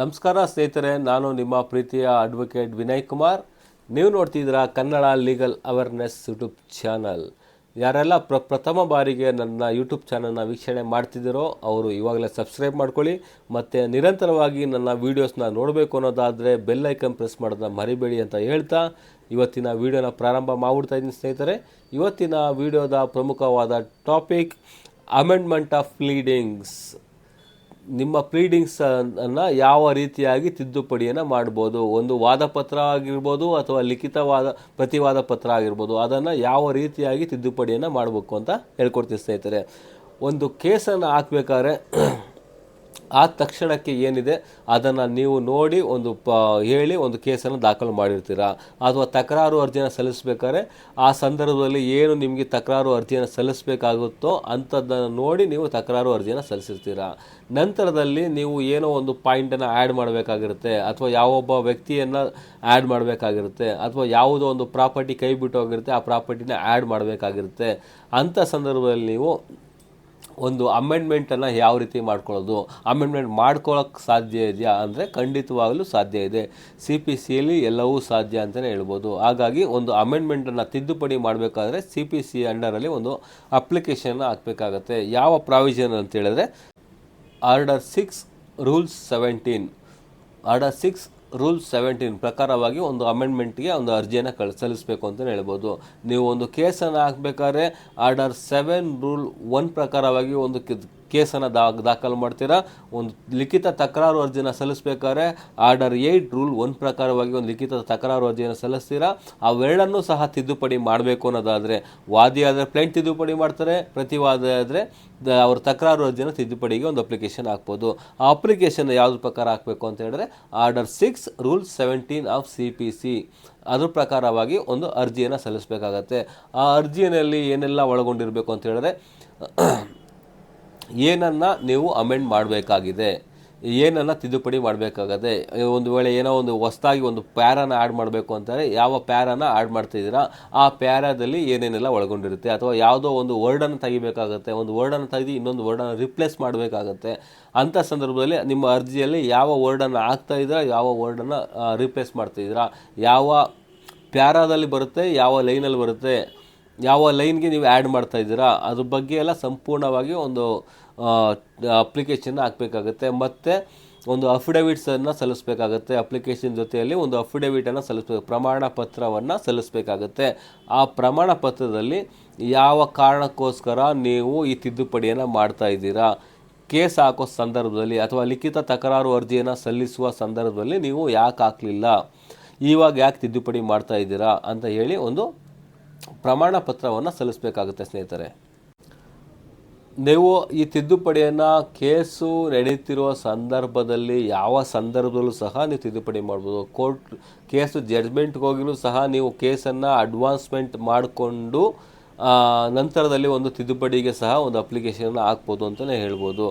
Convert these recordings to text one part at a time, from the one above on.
ನಮಸ್ಕಾರ ಸ್ನೇಹಿತರೆ, ನಾನು ನಿಮ್ಮ ಪ್ರೀತಿಯ ಅಡ್ವೊಕೇಟ್ ವಿನಯ್ ಕುಮಾರ್. ನೀವು ನೋಡ್ತಿದ್ದೀರಾ Kannada legal awareness YouTube channel ಯಾರೆಲ್ಲ ಪ್ರ ಪ್ರಥಮ ಬಾರಿಗೆ ನನ್ನ ಯೂಟ್ಯೂಬ್ ಚಾನಲ್ನ ವೀಕ್ಷಣೆ ಮಾಡ್ತಿದ್ದೀರೋ, ಅವರು ಇವಾಗಲೇ ಸಬ್ಸ್ಕ್ರೈಬ್ ಮಾಡ್ಕೊಳ್ಳಿ. ಮತ್ತು ನಿರಂತರವಾಗಿ ನನ್ನ ವೀಡಿಯೋಸ್ನ ನೋಡಬೇಕು ಅನ್ನೋದಾದರೆ ಬೆಲ್ ಐಕನ್ ಪ್ರೆಸ್ ಮಾಡೋದನ್ನ ಮರಿಬೇಡಿ ಅಂತ ಹೇಳ್ತಾ ಇವತ್ತಿನ ವೀಡಿಯೋನ ಪ್ರಾರಂಭ ಮಾಡ್ಬಿಡ್ತಾ ಇದ್ದೀನಿ ಸ್ನೇಹಿತರೆ. ಇವತ್ತಿನ ವೀಡಿಯೋದ ಪ್ರಮುಖವಾದ ಟಾಪಿಕ್ ಅಮೆಂಡ್ಮೆಂಟ್ ಆಫ್ ಪ್ಲೀಡಿಂಗ್ಸ್ ನಿಮ್ಮ ಪ್ಲೀಡಿಂಗ್ಸ್ ಅನ್ನು ಯಾವ ರೀತಿಯಾಗಿ ತಿದ್ದುಪಡಿಯನ್ನು ಮಾಡ್ಬೋದು? ಒಂದು ವಾದಪತ್ರ ಆಗಿರ್ಬೋದು ಅಥವಾ ಲಿಖಿತವಾದ ಪ್ರತಿವಾದ ಪತ್ರ ಆಗಿರ್ಬೋದು, ಅದನ್ನು ಯಾವ ರೀತಿಯಾಗಿ ತಿದ್ದುಪಡಿಯನ್ನು ಮಾಡಬೇಕು ಅಂತ ಹೇಳ್ಕೊಡ್ತೀನಿ ಸ್ನೇಹಿತರೆ. ಒಂದು ಕೇಸನ್ನು ಹಾಕ್ಬೇಕಾದ್ರೆ ಆ ತಕ್ಷಣಕ್ಕೆ ಏನಿದೆ? ಅದನ್ನು ನೀವು ನೋಡಿ ಒಂದು ಪ, ಹೇಳಿ ಒಂದು ಕೇಸನ್ನು ದಾಖಲು ಮಾಡಿರ್ತೀರಾ? ಅಥವಾ ತಕರಾರು ಅರ್ಜಿಯನ್ನು ಸಲ್ಲಿಸಬೇಕಾದ್ರೆ ಆ ಸಂದರ್ಭದಲ್ಲಿ ಏನು ನಿಮಗೆ ತಕರಾರು ಅರ್ಜಿಯನ್ನು ಸಲ್ಲಿಸಬೇಕಾಗುತ್ತೋ ಅಂಥದ್ದನ್ನು ನೋಡಿ ನೀವು ತಕರಾರು ಅರ್ಜಿಯನ್ನು ಸಲ್ಲಿಸಿರ್ತೀರಾ? ನಂತರದಲ್ಲಿ ನೀವು ಏನೋ ಒಂದು ಪಾಯಿಂಟನ್ನು ಆ್ಯಡ್ ಮಾಡಬೇಕಾಗಿರುತ್ತೆ, ಅಥವಾ ಯಾವೊಬ್ಬ ವ್ಯಕ್ತಿಯನ್ನು ಆ್ಯಡ್ ಮಾಡಬೇಕಾಗಿರುತ್ತೆ, ಅಥವಾ ಯಾವುದೋ ಒಂದು ಪ್ರಾಪರ್ಟಿ ಕೈ ಬಿಟ್ಟು ಹೋಗಿರುತ್ತೆ, ಆ ಪ್ರಾಪರ್ಟಿನ ಆ್ಯಡ್ ಮಾಡಬೇಕಾಗಿರುತ್ತೆ. ಅಂಥ ಸಂದರ್ಭದಲ್ಲಿ ನೀವು ಒಂದು ಅಮೆಂಡ್ಮೆಂಟನ್ನು ಯಾವ ರೀತಿ ಮಾಡ್ಕೊಳ್ಳೋದು? ಅಮೆಂಡ್ಮೆಂಟ್ ಮಾಡ್ಕೊಳ್ಳೋಕೆ ಸಾಧ್ಯ ಇದೆಯಾ? ಅಂದರೆ ಖಂಡಿತವಾಗಲೂ ಸಾಧ್ಯ ಇದೆ. ಸಿ ಪಿ ಸಿಯಲ್ಲಿ ಎಲ್ಲವೂ ಸಾಧ್ಯ ಅಂತಲೇ ಹೇಳ್ಬೋದು. ಹಾಗಾಗಿ ಒಂದು ಅಮೆಂಡ್ಮೆಂಟನ್ನು ತಿದ್ದುಪಡಿ ಮಾಡಬೇಕಾದ್ರೆ ಸಿ ಪಿ ಸಿ ಅಂಡರಲ್ಲಿ ಒಂದು ಅಪ್ಲಿಕೇಶನ್ನ ಹಾಕಬೇಕಾಗತ್ತೆ. ಯಾವ ಪ್ರಾವಿಷನ್ ಅಂತ ಹೇಳಿದ್ರೆ order six rules seventeen order six rule seventeen ಪ್ರಕಾರವಾಗಿ ಒಂದು ಅಮೆಂಡ್ಮೆಂಟ್ಗೆ ಒಂದು ಅರ್ಜಿಯನ್ನು ಕಳ್, ಸಲ್ಲಿಸಬೇಕು ಅಂತಲೇ ಹೇಳ್ಬೋದು. ನೀವು ಒಂದು ಕೇಸನ್ನು ಹಾಕ್ಬೇಕಾದ್ರೆ ಆರ್ಡರ್ ಸೆವೆನ್ ರೂಲ್ ಒನ್ ಪ್ರಕಾರವಾಗಿ ಒಂದು ಕೇಸನ್ನು ದಾ, ದಾಖಲು ಮಾಡ್ತೀರಾ? ಒಂದು ಲಿಖಿತ ತಕರಾರು ಅರ್ಜಿನ ಸಲ್ಲಿಸಬೇಕಾದ್ರೆ ಆರ್ಡರ್ ಏಯ್ಟ್ ರೂಲ್ ಒನ್ ಪ್ರಕಾರವಾಗಿ ಒಂದು ಲಿಖಿತ ತಕರಾರು ಅರ್ಜಿಯನ್ನು ಸಲ್ಲಿಸ್ತೀರಾ? ಅವೆರಡನ್ನೂ ಸಹ ತಿದ್ದುಪಡಿ ಮಾಡಬೇಕು ಅನ್ನೋದಾದರೆ, ವಾದಿ ಆದರೆ ಪ್ಲೇಂಟ್ ತಿದ್ದುಪಡಿ ಮಾಡ್ತಾರೆ, ಪ್ರತಿವಾದ ಆದರೆ ಅವ್ರ ತಕರಾರು ಅರ್ಜಿನ ತಿದ್ದುಪಡಿಗೆ ಒಂದು ಅಪ್ಲಿಕೇಶನ್ ಹಾಕ್ಬೋದು. ಆ ಅಪ್ಲಿಕೇಶನ್ ಯಾವ್ದು ಪ್ರಕಾರ ಹಾಕಬೇಕು ಅಂತ ಹೇಳಿದ್ರೆ, order six rule seventeen of C P C. ಅದ್ರ ಪ್ರಕಾರವಾಗಿ ಒಂದು ಅರ್ಜಿಯನ್ನು ಸಲ್ಲಿಸಬೇಕಾಗತ್ತೆ. ಆ ಅರ್ಜಿಯಲ್ಲಿ ಏನೆಲ್ಲ ಒಳಗೊಂಡಿರಬೇಕು ಅಂತ ಹೇಳಿದ್ರೆ ಏನನ್ನು ನೀವು ಅಮೆಂಡ್ ಮಾಡಬೇಕಾಗಿದೆ, ಏನನ್ನು ತಿದ್ದುಪಡಿ ಮಾಡಬೇಕಾಗತ್ತೆ ಒಂದು ವೇಳೆ ಏನೋ ಒಂದು ಹೊಸ್ದಾಗಿ ಒಂದು ಪ್ಯಾರನ ಆ್ಯಡ್ ಮಾಡಬೇಕು ಅಂತಾರೆ, ಯಾವ ಪ್ಯಾರನ ಆ್ಯಡ್ ಮಾಡ್ತಿದ್ದೀರಾ, ಆ ಪ್ಯಾರಾದಲ್ಲಿ ಏನೇನೆಲ್ಲ ಒಳಗೊಂಡಿರುತ್ತೆ, ಅಥವಾ ಯಾವುದೋ ಒಂದು ವರ್ಡನ್ನು ತೆಗಿಬೇಕಾಗತ್ತೆ, ಒಂದು ವರ್ಡನ್ನು ತೆಗೆದು ಇನ್ನೊಂದು ವರ್ಡನ್ನು ರಿಪ್ಲೇಸ್ ಮಾಡಬೇಕಾಗತ್ತೆ ಅಂಥ ಸಂದರ್ಭದಲ್ಲಿ ನಿಮ್ಮ ಅರ್ಜಿಯಲ್ಲಿ ಯಾವ ವರ್ಡನ್ನು ಹಾಕ್ತಾ ಇದ್ದೀರಾ, ಯಾವ ವರ್ಡನ್ನು ರಿಪ್ಲೇಸ್ ಮಾಡ್ತಿದ್ದೀರಾ ಯಾವ ಪ್ಯಾರಾದಲ್ಲಿ ಬರುತ್ತೆ, ಯಾವ ಲೈನಲ್ಲಿ ಬರುತ್ತೆ ಯಾವ ಲೈನ್ಗೆ ನೀವು ಆ್ಯಡ್ ಮಾಡ್ತಾ ಇದ್ದೀರಾ, ಅದ್ರ ಬಗ್ಗೆ ಎಲ್ಲ ಸಂಪೂರ್ಣವಾಗಿ ಒಂದು ಅಪ್ಲಿಕೇಶನ್ ಹಾಕಬೇಕಾಗುತ್ತೆ. ಮತ್ತು ಒಂದು ಅಫಿಡವಿಟ್ಸನ್ನು ಸಲ್ಲಿಸಬೇಕಾಗುತ್ತೆ. ಅಪ್ಲಿಕೇಶನ್ ಜೊತೆಯಲ್ಲಿ ಒಂದು ಅಫಿಡವಿಟನ್ನು ಸಲ್ಲಿಸಬೇಕು. ಪ್ರಮಾಣ ಪತ್ರವನ್ನು ಸಲ್ಲಿಸಬೇಕಾಗುತ್ತೆ. ಆ ಪ್ರಮಾಣ ಪತ್ರದಲ್ಲಿ ಯಾವ ಕಾರಣಕ್ಕೋಸ್ಕರ ನೀವು ಈ ತಿದ್ದುಪಡಿಯನ್ನು ಮಾಡ್ತಾ ಇದ್ದೀರಾ, ಕೇಸ್ ಹಾಕೋ ಸಂದರ್ಭದಲ್ಲಿ ಅಥವಾ ಲಿಖಿತ ತಕರಾರು ಅರ್ಜಿಯನ್ನು ಸಲ್ಲಿಸುವ ಸಂದರ್ಭದಲ್ಲಿ ನೀವು ಯಾಕೆ ಹಾಕಲಿಲ್ಲ, ಇವಾಗ ಯಾಕೆ ತಿದ್ದುಪಡಿ ಮಾಡ್ತಾ ಇದ್ದೀರಾ ಅಂತ ಹೇಳಿ ಒಂದು ಪ್ರಮಾಣ ಪತ್ರವನ್ನು ಸಲ್ಲಿಸಬೇಕಾಗುತ್ತೆ ಸ್ನೇಹಿತರೆ. ನೀವು ಈ ತಿದ್ದುಪಡಿಯನ್ನು ಕೇಸು ನಡೀತಿರುವ ಸಂದರ್ಭದಲ್ಲಿ ಯಾವ ಸಂದರ್ಭದಲ್ಲೂ ಸಹ ನೀವು ತಿದ್ದುಪಡಿ ಮಾಡ್ಬೋದು. ಕೋರ್ಟ್ ಕೇಸು ಜಡ್ಜ್ಮೆಂಟ್ಗೆ ಹೋಗಿನೂ ಸಹ ನೀವು ಕೇಸನ್ನು ಅಡ್ವಾನ್ಸ್ಮೆಂಟ್ ಮಾಡಿಕೊಂಡು ನಂತರದಲ್ಲಿ ಒಂದು ತಿದ್ದುಪಡಿಗೆ ಸಹ ಒಂದು ಅಪ್ಲಿಕೇಶನ್ ಹಾಕ್ಬೋದು ಅಂತಲೇ ಹೇಳ್ಬೋದು.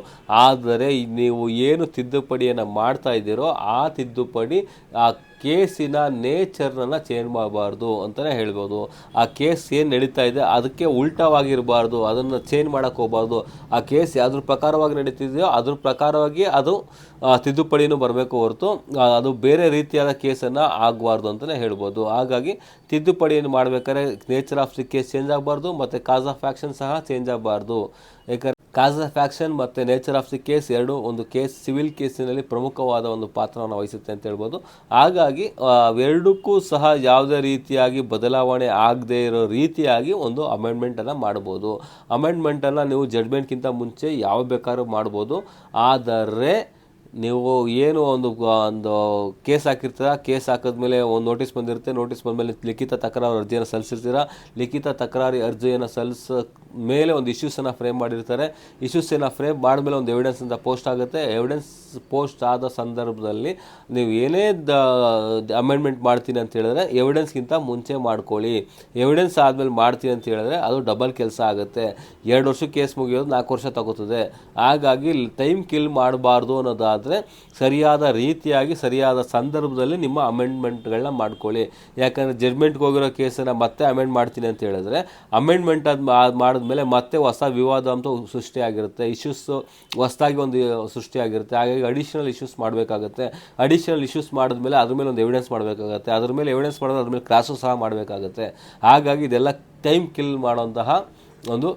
ಆದರೆ, ನೀವು ಏನು ತಿದ್ದುಪಡಿಯನ್ನು ಮಾಡ್ತಾ ಇದ್ದೀರೋ ಆ ತಿದ್ದುಪಡಿ, ಆ ಕೇಸಿನ ನೇಚರ್ನನ್ನು ಚೇಂಜ್ ಮಾಡಬಾರ್ದು ಅಂತಲೇ ಹೇಳ್ಬೋದು. ಆ ಕೇಸ್ ಏನು ನಡೀತಾ ಇದೆ ಅದಕ್ಕೆ ಉಲ್ಟವಾಗಿರಬಾರ್ದು, ಅದನ್ನು ಚೇಂಜ್ ಮಾಡೋಕ್ಕೆ ಹೋಗ್ಬಾರ್ದು. ಆ ಕೇಸ್ ಯಾವ್ದ್ರ ಪ್ರಕಾರವಾಗಿ ನಡೀತಿದೆಯೋ ಅದ್ರ ಪ್ರಕಾರವಾಗಿ ಅದು ತಿದ್ದುಪಡಿನೂ ಬರಬೇಕು ಹೊರತು ಅದು ಬೇರೆ ರೀತಿಯಾದ ಕೇಸನ್ನು ಆಗಬಾರ್ದು ಅಂತಲೇ ಹೇಳ್ಬೋದು. ಹಾಗಾಗಿ ತಿದ್ದುಪಡಿಯನ್ನು ಮಾಡಬೇಕಾದ್ರೆ nature of the case change ಆಗಬಾರ್ದು, ಮತ್ತು ಕಾಸ್ ಆಫ್ ಆ್ಯಕ್ಷನ್ ಸಹ ಚೇಂಜ್ ಆಗಬಾರ್ದು. ಯಾಕಂದರೆ ಕಾಸ್ ಆಫ್ ಆ್ಯಕ್ಷನ್ ಮತ್ತು ನೇಚರ್ ಆಫ್ ದಿ ಕೇಸ್ ಎರಡು ಒಂದು ಕೇಸ್, ಸಿವಿಲ್ ಕೇಸಿನಲ್ಲಿ ಪ್ರಮುಖವಾದ ಒಂದು ಪಾತ್ರವನ್ನು ವಹಿಸುತ್ತೆ ಅಂತ ಹೇಳ್ಬೋದು. ಹಾಗಾಗಿ ಎರಡಕ್ಕೂ ಸಹ ಯಾವುದೇ ರೀತಿಯಾಗಿ ಬದಲಾವಣೆ ಆಗದೇ ಇರೋ ರೀತಿಯಾಗಿ ಒಂದು ಅಮೆಂಡ್ಮೆಂಟನ್ನು ಮಾಡ್ಬೋದು. ಅಮೆಂಡ್ಮೆಂಟನ್ನು ನೀವು ಜಡ್ಮೆಂಟ್ಗಿಂತ ಮುಂಚೆ ಯಾವ ಬೇಕಾದ್ರೂ ಮಾಡ್ಬೋದು. ಆದರೆ ನೀವು ಏನು ಒಂದು ಒಂದು ಕೇಸ್ ಹಾಕಿರ್ತೀರ, ಕೇಸ್ ಹಾಕಿದ್ಮೇಲೆ ಒಂದು ನೋಟಿಸ್ ಬಂದಿರುತ್ತೆ, ನೋಟಿಸ್ ಬಂದಮೇಲೆ ಲಿಖಿತ ತಕರಾರು ಅರ್ಜಿಯನ್ನು ಸಲ್ಲಿಸಿರ್ತೀರ, ಲಿಖಿತ ತಕರಾರಿ ಅರ್ಜಿಯನ್ನು ಸಲ್ಲಿಸ ಮೇಲೆ ಒಂದು ಇಶ್ಯೂಸನ್ನು ಫ್ರೇಮ್ ಮಾಡಿರ್ತಾರೆ. ಇಶ್ಯೂಸನ್ನು ಫ್ರೇಮ್ ಮಾಡಿದ್ಮೇಲೆ ಒಂದು ಎವಿಡೆನ್ಸ್ ಅಂತ ಪೋಸ್ಟ್ ಆಗುತ್ತೆ. ಎವಿಡೆನ್ಸ್ ಪೋಸ್ಟ್ ಆದ ಸಂದರ್ಭದಲ್ಲಿ ನೀವು ಏನೇ ದ ಅಮೆಂಡ್ಮೆಂಟ್ ಮಾಡ್ತೀನಿ ಅಂತ ಹೇಳಿದ್ರೆ ಎವಿಡೆನ್ಸ್ಗಿಂತ ಮುಂಚೆ ಮಾಡ್ಕೊಳ್ಳಿ. ಎವಿಡೆನ್ಸ್ ಆದಮೇಲೆ ಮಾಡ್ತೀನಿ ಅಂತ ಹೇಳಿದ್ರೆ ಅದು ಡಬಲ್ ಕೆಲಸ ಆಗುತ್ತೆ. ಎರಡು ವರ್ಷ ಕೇಸ್ ಮುಗಿಯೋದು ನಾಲ್ಕು ವರ್ಷ ತಗೋತದೆ. ಹಾಗಾಗಿ ಟೈಮ್ ಕಿಲ್ ಮಾಡಬಾರ್ದು ಅನ್ನೋದಾದರೆ ಮಾಡಬೇಕಾದ್ರೆ ಸರಿಯಾದ ರೀತಿಯಾಗಿ, ಸರಿಯಾದ ಸಂದರ್ಭದಲ್ಲಿ ನಿಮ್ಮ ಅಮೆಂಡ್ಮೆಂಟ್ಗಳನ್ನ ಮಾಡ್ಕೊಳ್ಳಿ. ಯಾಕಂದರೆ ಜಡ್ಮೆಂಟ್ಗೆ ಹೋಗಿರೋ ಕೇಸನ್ನು ಮತ್ತೆ ಅಮೆಂಡ್ ಮಾಡ್ತೀನಿ ಅಂತ ಹೇಳಿದ್ರೆ ಅಮೆಂಡ್ಮೆಂಟ್ ಅದು ಮಾಡಿದ್ಮೇಲೆ ಮತ್ತೆ ಹೊಸ ವಿವಾದ ಅಂತ ಸೃಷ್ಟಿಯಾಗಿರುತ್ತೆ. ಇಶ್ಯೂಸ್ ಹೊಸದಾಗಿ ಒಂದು ಸೃಷ್ಟಿಯಾಗಿರುತ್ತೆ. ಹಾಗಾಗಿ ಅಡಿಷನಲ್ ಇಶ್ಯೂಸ್ ಮಾಡಬೇಕಾಗುತ್ತೆ. ಅಡಿಷನಲ್ ಇಶ್ಯೂಸ್ ಮಾಡಿದ್ಮೇಲೆ ಅದ್ರ ಮೇಲೆ ಒಂದು ಎವಿಡೆನ್ಸ್ ಮಾಡಬೇಕಾಗುತ್ತೆ. ಅದ್ರ ಮೇಲೆ ಎವಿಡೆನ್ಸ್ ಮಾಡಿದ್ರೆ ಅದ್ರ ಮೇಲೆ ಕ್ರಾಸು ಸಹ ಮಾಡಬೇಕಾಗುತ್ತೆ. ಹಾಗಾಗಿ ಇದೆಲ್ಲ ಟೈಮ್ ಕಿಲ್ ಮಾಡುವಂತಹ ಒಂದು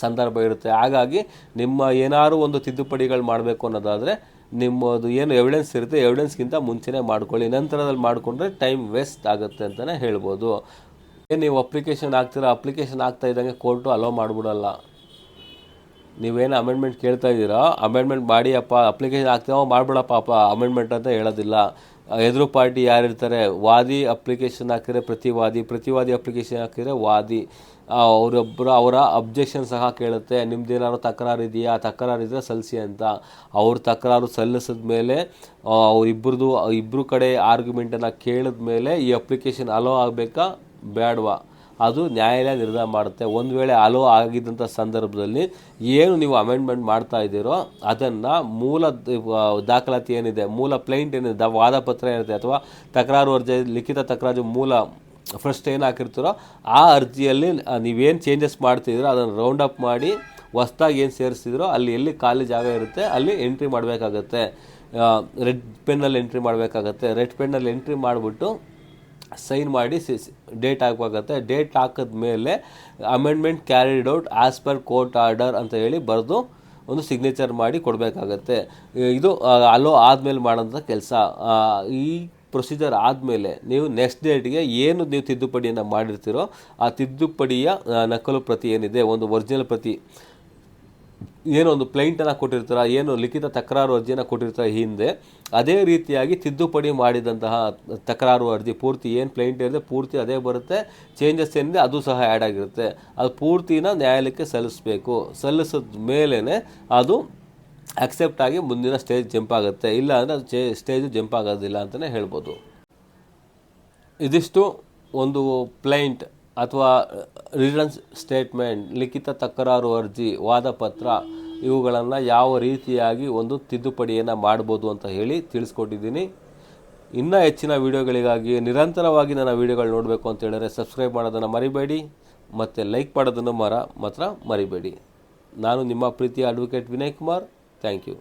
ಸಂದರ್ಭ ಇರುತ್ತೆ. ಹಾಗಾಗಿ ನಿಮ್ಮ ಏನಾದರೂ ಒಂದು ತಿದ್ದುಪಡಿಗಳು ಮಾಡಬೇಕು ಅನ್ನೋದಾದರೆ ನಿಮ್ಮದು ಏನು ಎವಿಡೆನ್ಸ್ ಇರುತ್ತೆ ಎವಿಡೆನ್ಸ್ಗಿಂತ ಮುಂಚೆನೇ ಮಾಡ್ಕೊಳ್ಳಿ, ನಂತರದಲ್ಲಿ ಮಾಡಿಕೊಂಡ್ರೆ ಟೈಮ್ ವೇಸ್ಟ್ ಆಗುತ್ತೆ ಅಂತಲೇ ಹೇಳ್ಬೋದು. ಏನು ನೀವು ಅಪ್ಲಿಕೇಶನ್ ಹಾಕ್ತೀರಾ ಅಪ್ಲಿಕೇಶನ್ ಆಗ್ತಾ ಇದ್ದಂಗೆ ಕೋರ್ಟು ಅಲೋ ಮಾಡಿಬಿಡಲ್ಲ. ನೀವೇನು ಅಮೆಂಡ್ಮೆಂಟ್ ಕೇಳ್ತಾ ಇದ್ದೀರಾ? ಅಮೆಂಡ್ಮೆಂಟ್ ಮಾಡಿಯಪ್ಪ ಅಪ್ಲಿಕೇಶನ್ ಹಾಕ್ತೀವೋ ಮಾಡಿಬಿಡಪ್ಪ ಅಪ್ಪ ಅಮೆಂಡ್ಮೆಂಟ್ ಅಂತ ಹೇಳೋದಿಲ್ಲ. ಎದುರು ಪಾರ್ಟಿ ಯಾರಿರ್ತಾರೆ, ವಾದಿ ಅಪ್ಲಿಕೇಶನ್ ಹಾಕಿದರೆ ಪ್ರತಿವಾದಿ ಪ್ರತಿವಾದಿ ಅಪ್ಲಿಕೇಶನ್ ಹಾಕಿದರೆ ವಾದಿ. ಅವರೊಬ್ಬರ ಅವರ ಅಬ್ಜೆಕ್ಷನ್ ಸಹ ಕೇಳುತ್ತೆ ನಿಮ್ದೇನಾದ್ರು ತಕರಾರು ಇದೆಯಾ? ತಕರಾರು ಇದ್ದರೆ ಸಲ್ಲಿಸಿ ಅಂತ. ಅವ್ರ ತಕರಾರು ಸಲ್ಲಿಸಿದ ಮೇಲೆ ಅವರಿಬ್ಬರದು ಇಬ್ಬರು ಕಡೆ ಆರ್ಗ್ಯುಮೆಂಟನ್ನು ಕೇಳಿದ ಮೇಲೆ ಈ ಅಪ್ಲಿಕೇಶನ್ ಅಲೋ ಆಗಬೇಕಾ? ಬೇಡವಾ ಅದು ನ್ಯಾಯಾಲಯ ನಿರ್ಧಾರ ಮಾಡುತ್ತೆ. ಒಂದು ವೇಳೆ ಅಲೋ ಆಗಿದ್ದಂಥ ಸಂದರ್ಭದಲ್ಲಿ ಏನು ನೀವು ಅಮೆಂಡ್ಮೆಂಟ್ ಮಾಡ್ತಾ ಇದ್ದೀರೋ ಅದನ್ನು ಮೂಲ ದಾಖಲಾತಿ ಏನಿದೆ, ಮೂಲ ಪ್ಲೈಂಟ್ ಏನಿದೆ ವಾದ ಪತ್ರ ಏನಿದೆ ಅಥವಾ ತಕರಾರು ಅರ್ಜಿ, ಲಿಖಿತ ತಕರಾರು ಮೂಲ ಫಸ್ಟ್ ಏನು ಹಾಕಿರ್ತೀರೋ ಆ ಅರ್ಜಿಯಲ್ಲಿ ನೀವೇನು ಚೇಂಜಸ್ ಮಾಡ್ತಿದ್ದೀರೋ ಅದನ್ನು ರೌಂಡ್ ಅಪ್ ಮಾಡಿ ಹೊಸ್ದಾಗಿ ಏನು ಸೇರಿಸಿದ್ರೋ ಅಲ್ಲಿ ಎಲ್ಲಿ ಖಾಲಿ ಜಾಗ ಇರುತ್ತೆ ಅಲ್ಲಿ ಎಂಟ್ರಿ ಮಾಡಬೇಕಾಗತ್ತೆ. ರೆಡ್ ಪೆನ್ನಲ್ಲಿ ಎಂಟ್ರಿ ಮಾಡಬೇಕಾಗತ್ತೆ. ರೆಡ್ ಪೆನ್ನಲ್ಲಿ ಎಂಟ್ರಿ ಮಾಡಿಬಿಟ್ಟು ಸೈನ್ ಮಾಡಿ ಡೇಟ್ ಹಾಕಬೇಕಾಗತ್ತೆ ಡೇಟ್ ಹಾಕಿದ ಮೇಲೆ amendment carried out as per court order ಅಂತ ಹೇಳಿ ಬರೆದು ಒಂದು ಸಿಗ್ನೇಚರ್ ಮಾಡಿ ಕೊಡಬೇಕಾಗತ್ತೆ. ಇದು ಅಲೋ ಆದಮೇಲೆ ಮಾಡೋಂಥ ಕೆಲಸ. ಈ ಪ್ರೊಸೀಜರ್ ಆದಮೇಲೆ ನೀವು ನೆಕ್ಸ್ಟ್ ಡೇಟ್ಗೆ ಏನು ನೀವು ತಿದ್ದುಪಡಿಯನ್ನು ಮಾಡಿರ್ತೀರೋ, ಆ ತಿದ್ದುಪಡಿಯ ನಕಲು ಪ್ರತಿ ಏನಿದೆ, ಒಂದು ಒರಿಜಿನಲ್ ಪ್ರತಿ ಏನೋ ಒಂದು ಪ್ಲೈಂಟನ್ನು ಕೊಟ್ಟಿರ್ತಾರ, ಏನು ಲಿಖಿತ ತಕರಾರು ಅರ್ಜಿಯನ್ನು ಕೊಟ್ಟಿರ್ತಾರೆ ಹಿಂದೆ, ಅದೇ ರೀತಿಯಾಗಿ ತಿದ್ದುಪಡಿ ಮಾಡಿದಂತಹ ತಕರಾರು ಅರ್ಜಿ ಪೂರ್ತಿ ಏನು ಪ್ಲೈಂಟ್ ಇರುತ್ತೆ ಪೂರ್ತಿ ಅದೇ ಬರುತ್ತೆ ಚೇಂಜಸ್ ಏನಿದೆ ಅದು ಸಹ ಆ್ಯಡ್ ಆಗಿರುತ್ತೆ. ಅದು ಪೂರ್ತಿನ ನ್ಯಾಯಾಲಯಕ್ಕೆ ಸಲ್ಲಿಸಬೇಕು. ಸಲ್ಲಿಸಿದ ಮೇಲೇ ಅದು ಅಕ್ಸೆಪ್ಟ್ ಆಗಿ ಮುಂದಿನ ಸ್ಟೇಜ್ ಜಂಪ್ ಆಗುತ್ತೆ. ಇಲ್ಲ ಅಂದರೆ ಅದು ಚೇ ಸ್ಟೇಜು ಜಂಪ್ ಆಗೋದಿಲ್ಲ ಅಂತಲೇ ಹೇಳ್ಬೋದು. ಇದಿಷ್ಟು ಒಂದು ಪ್ಲೈಂಟ್ ಅಥವಾ ರಿಟರ್ನ್ಸ್ ಸ್ಟೇಟ್ಮೆಂಟ್ ಲಿಖಿತ ತಕರಾರು ಅರ್ಜಿ ವಾದಪತ್ರ ಇವುಗಳನ್ನು ಯಾವ ರೀತಿಯಾಗಿ ಒಂದು ತಿದ್ದುಪಡಿಯನ್ನು ಮಾಡ್ಬೋದು ಅಂತ ಹೇಳಿ ತಿಳಿಸ್ಕೊಟ್ಟಿದ್ದೀನಿ. ಇನ್ನೂ ಹೆಚ್ಚಿನ ವೀಡಿಯೋಗಳಿಗಾಗಿ ನಿರಂತರವಾಗಿ ನನ್ನ ವೀಡಿಯೋಗಳು ನೋಡಬೇಕು ಅಂತ ಹೇಳಿದ್ರೆ ಸಬ್ಸ್ಕ್ರೈಬ್ ಮಾಡೋದನ್ನು ಮರಿಬೇಡಿ, ಮತ್ತು ಲೈಕ್ ಮಾಡೋದನ್ನು ಮರ, ಮಾತ್ರ ಮರಿಬೇಡಿ. ನಾನು ನಿಮ್ಮ ಪ್ರೀತಿಯ advocate Vinay Kumar. Thank you